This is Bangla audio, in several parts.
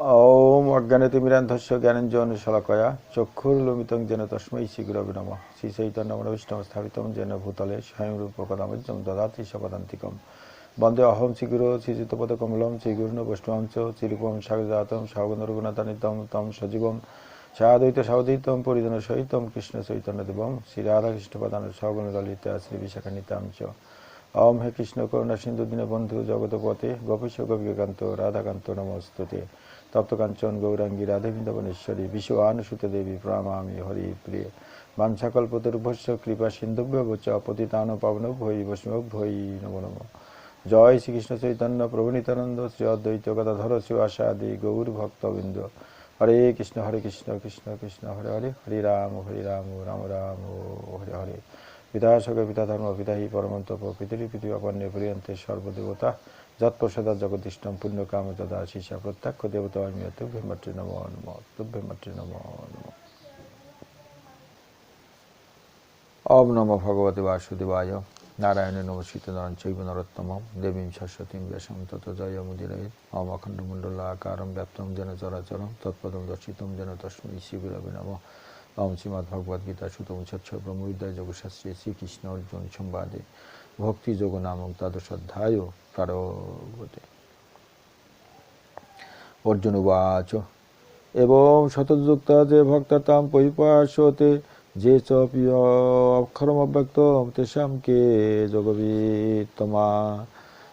ওম অজ্ঞানতিমিরান্ধস্য জ্ঞানঞ্জন শলাকয়া চক্ষুর্লুমিতং যেন তস্मै শ্রীগুরবে নমঃ। শ্রী চৈতন্য মনোবিষ্ণম স্থাপিতম যেন ভূতলে স্বয়ং রূপ কদামজ্জম দদাতি সপদান্তিকম বন্দে অহম শ্রীগুরু শ্রীযুতপদ কমলম শ্রীগুরুণ বৈষ্ণবম চ শ্রীরূপম সাগজাতম সাগন রঘুনাথানিতম তম সজীবম সাদ্বৈত সাউদিতম পরিজন সহিতম কৃষ্ণ চৈতন্য দেবম শ্রী রাধাকৃষ্ণ প্রধান সগণ ললিতা শ্রী বিশাখা নিতাম চ। ওম হে কৃষ্ণ করুণা সিন্ধু দীন বন্ধু জগতপতে গোপীশ গোপীকান্ত রাধাকান্ত নমস্তুতে। তপ্তকাঞ্চন গৌরাঙ্গী, রাধে বৃন্দাবনেশ্বরী বিশ্ব দেবী, প্রণামামি, হরি প্রিয়। বাঞ্ছাকল্পতরুভস্য, কৃপা সিন্ধুভ্য চ পতিতান পাবন ভৈ বৈষ্ণব ভৈ নম নম। জয় শ্রীকৃষ্ণ চৈতন্য, প্রভু নিত্যানন্দ, শ্রী অদ্বৈত গদাধর, শ্রী আদি গৌর ভক্তবৃন্দ। হরে কৃষ্ণ হরে কৃষ্ণ কৃষ্ণ কৃষ্ণ, হরে হরে হরে রাম হরে রাম রাম রাম হরে হরে। পিতা সক পিতা ধর্ম পিতা হি পরমন্ত পিতৃ পৃথিবী অপর্ণে প্রিয়ন্তে সর্বদেবতা। যৎপ্রসাদা জগদিষ্টম পুণ্যকাম তদা শিষা প্রত্যক্ষ দেবতা অমিয় তুভ্যে মাতৃ নম নম তুভ্যে মাতৃ নম নম। ওম নম ভগবতে বাসুদেবায়। নারায়ণ নমস্কৃত নারায়ণ চৈব নরোত্তম। দেবীম সরস্বতীম ব্যাসম তত জয় মুদিরয়ে ওম অখণ্ড মণ্ডলাকারম ব্যাপ্তম যেন চরাচরম। তৎপদম দর্শিতম যেন তস্মৈ শিবিরবে নম। ওম শ্রীমদ্ ভগবদ গীতা সুতম স্বচ্ছ ব্রহ্মবিদ্যায় যোগশাস্ত্রে শ্রীকৃষ্ণ অর্জুন সংবাদে ভক্তি যোগ নামক দ্বাদশ অধ্যায় প্রারভতে অর্জুন উবাচ, এবং শতযুক্তা যে ভক্তাতাম পরিপাশতে যে চ প্রিয় অক্ষরম অব্যক্ত তেষাম কে যোগবিত্তমা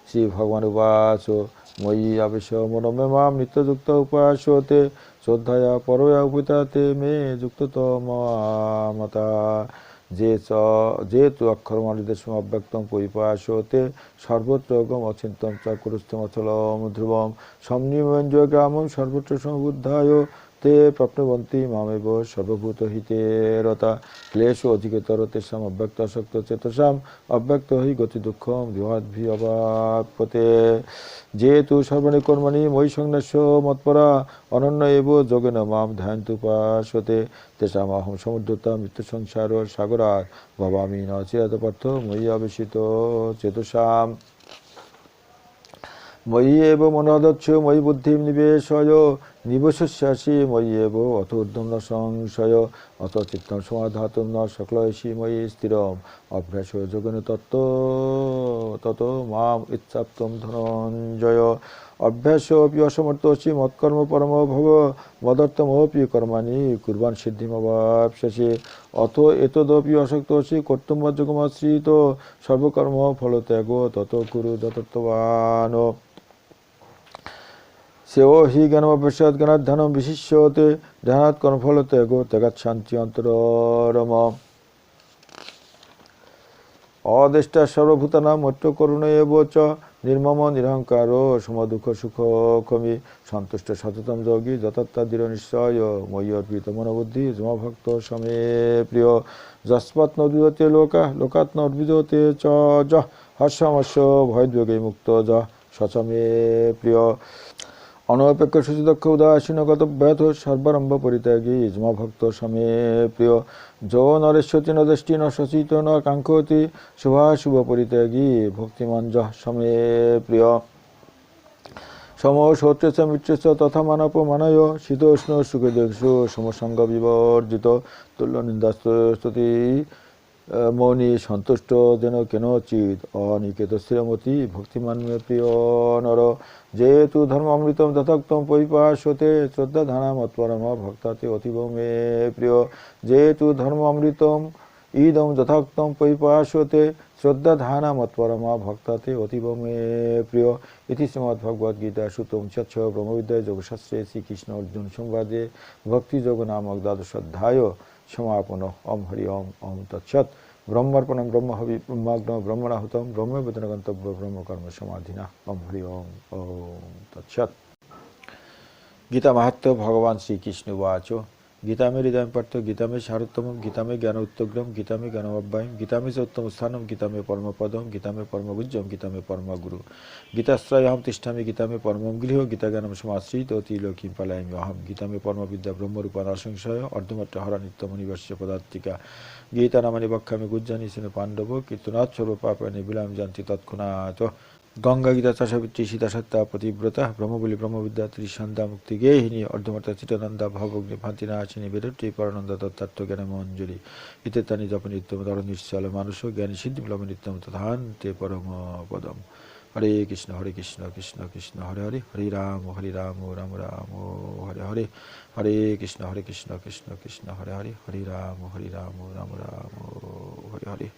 শ্রী ভগবান উবাচ ময়ি আবেশ মনমে মাম নিত্যযুক্ত উপাসতে শ্রদ্ধায়া পরয়া উপিতাতে মে যুক্ততমতা যে চ যে তু অক্ষরমালিদেশম অব্যক্তম পরিপাশতে সর্বত্র গম অচিন্তম চ কুরুস্থমচলম ধ্রুবম সমনিমঞ্জ গ্রামম সর্বত্র সমবুদ্ধায় তে প্রাপ্নবন্তী মামেব সর্বভূত হিতে রতা। ক্লেশ অধিকতর তেষাম অব্যক্ত আসক্ত চেতসাম। অব্যক্ত হি গতি দুঃখম বিভাদ্ভি অবাপতে যেহেতু সর্বাণী কর্মাণি মই সংন্যাস্য মৎপরা। অনন্য এব যোগেন মাম ধ্যায়ন্তু উপাসতে তেষাম অহম সমুদ্রতা মৃত্যু সংসার সাগরার। ভবামি ন চিরাত পার্থ মই আবেশিত চেতসাম। ময়ি এব মনোদচ্ছ ময়ি বুদ্ধিম নিবেশয়। নিবশস্যাসি ময়ি এব অথ ঊর্ধ্বম ন সংশয় অত চিত্তম সমাধাতুম ন সকলয়সি ময়ি স্থিরম অভ্যাস যোগেন তত্ত্ব তত মাম ইচ্ছাপ্তম ধনঞ্জয় অভ্যাস অপি অসমর্থসি মৎকর্ম পরম ভব মদর্থমপি কর্মাণি কুর্বান সিদ্ধিমবাপসি অথ এতদপি অসক্তসি কর্তব্যযোগমাশ্রিত সর্বকর্ম ফলত্যাগ তত কুরু যতত্ববান সেও হি জ্ঞানমভ্যাসাদ জ্ঞানাত ধ্যানম বিশিষ্যতে? ধ্যানাৎ কর্মফল ত্যাগ ত্যাগাৎ শান্তি অন্তরম অদেষ্টা সর্বভূতানাম মট্ট করুণ এব চ নির্মম নিরহংকার সমদুঃখ সুখ কমি সন্তুষ্ট সততম যোগী যথাত্তা দৃঢ় নিশ্চয়, ময়ী অর্পিত মনোবুদ্ধি, যমভক্ত সমে প্রিয়। যস্মাৎ নদীয়তে লোকা লোকাৎ নর্বিদতে চ, য হর্ষমস্য ভয়দ্বেগে মুক্ত, য, সচমে প্রিয়। অনপেক্ষ উদাসীন গত ব্যথ সর্বারম্ভ পরিত্যাগী যমভক্ত সমে প্রিয় যো নরেশ্বতী ন দৃষ্টি ন সচিত ন কাঙ্ক্ষতি শুভাশুভ পরিত্যাগী ভক্তিমান যহ সমে প্রিয়। সম শৌত্রেচ মিত্রেচ তথা মানপ মানয় শীতোষ্ণ সুখদেশু সমসঙ্গ বিবর্জিত তুল্য নিন্দাস্তুতি। মৌনি সন্তুষ্ট যেন কেন চিত? অনিকেত স্থিরমতি, ভক্তিমান প্রিয় নর। যেহেতু ধর্ম অমৃতম যথাক্তম পরিপাশতে শ্রদ্ধা ধানা মৎপরম ভক্তাতে অতীব মে প্রিয়। যেহেতু ধর্ম অমৃতম ইদম যথাক্তম পরিপাশতে শ্রদ্ধা ধানা মৎপরম ভক্তাতে অতীব মে প্রিয়। ইতি শ্রীমদ্ভগবদ্গীতা সুতম স্বচ্ছ ব্রহ্মবিদ্যায় যোগশাস্ত্রে শ্রীকৃষ্ণ অর্জুন সংবাদে ভক্তিযোগ নামক দ্বাদশাধ্যায় সমাপন অম হরি ওম অম তৎসৎ। ব্রহ্মার্পণম ব্রহ্মহবি ব্রহ্মাগ্ন ব্রহ্মণাহুতম ব্রহ্মবেদন গন্তব্য ব্রহ্মকর্ম সমাধিনা। অম হরি ওম ওম তৎসৎ। গীতা মাহাত্ম ভগবান শ্রীকৃষ্ণ উচ গীতা মে হৃদয় পার্থ গীতা মে সারোত্তম গীতা মে জ্ঞান উত্তগ্রম গীতা মে জ্ঞান অব্যয়ম গীতা মে চ উত্তম স্থানম গীতা মে পরমপদম গীতা মে পরমগুজ্জম গীতা মে পরমগুরু। গীতাশ্রয়হম তিষ্ঠামি গীতা মে পরমম গৃহ গীতা জ্ঞানম সমাশ্রিত, তিলোকিম পালায়ামি অহম। গীতা মে পরমবিদ্যা ব্রহ্মরূপা নরসংশয় অর্ধমট্ট হরা নিত্যমনিবর্ষ পদার্থিকা গীতা নামানি বক্ষামি গুজ্জানি সেন পাণ্ডব কীর্তনাথ সর্ব পাপানি বিলাম জানতি তৎক্ষণাৎ। গঙ্গা গীতা চাষাবিত্রী সীতা সত্তা পতিব্রতা ব্রহ্মবলী ব্রহ্মবিদ্যা ত্রিসন্ধ্যা মুক্তি গেহিনী অর্ধমর্তা চিতানন্দা ভবগ্নি ভান্তিনাশিনী বেদটি পরানন্দ তত্ত্বার্থ জ্ঞান মঞ্জুরি। ইত্যানি জপ নিত্যম তর নিশ্চল মানুষ জ্ঞানী সিদ্ধি প্লব নিত্যম তথান তে পরম পদম। হরে কৃষ্ণ হরে কৃষ্ণ কৃষ্ণ কৃষ্ণ, হরে হরে হরে রাম হরে রাম রাম রাম, হরে হরে। হরে কৃষ্ণ হরে কৃষ্ণ কৃষ্ণ কৃষ্ণ, হরে হরে হরে রাম হরে রাম রাম রাম, হরে হরে।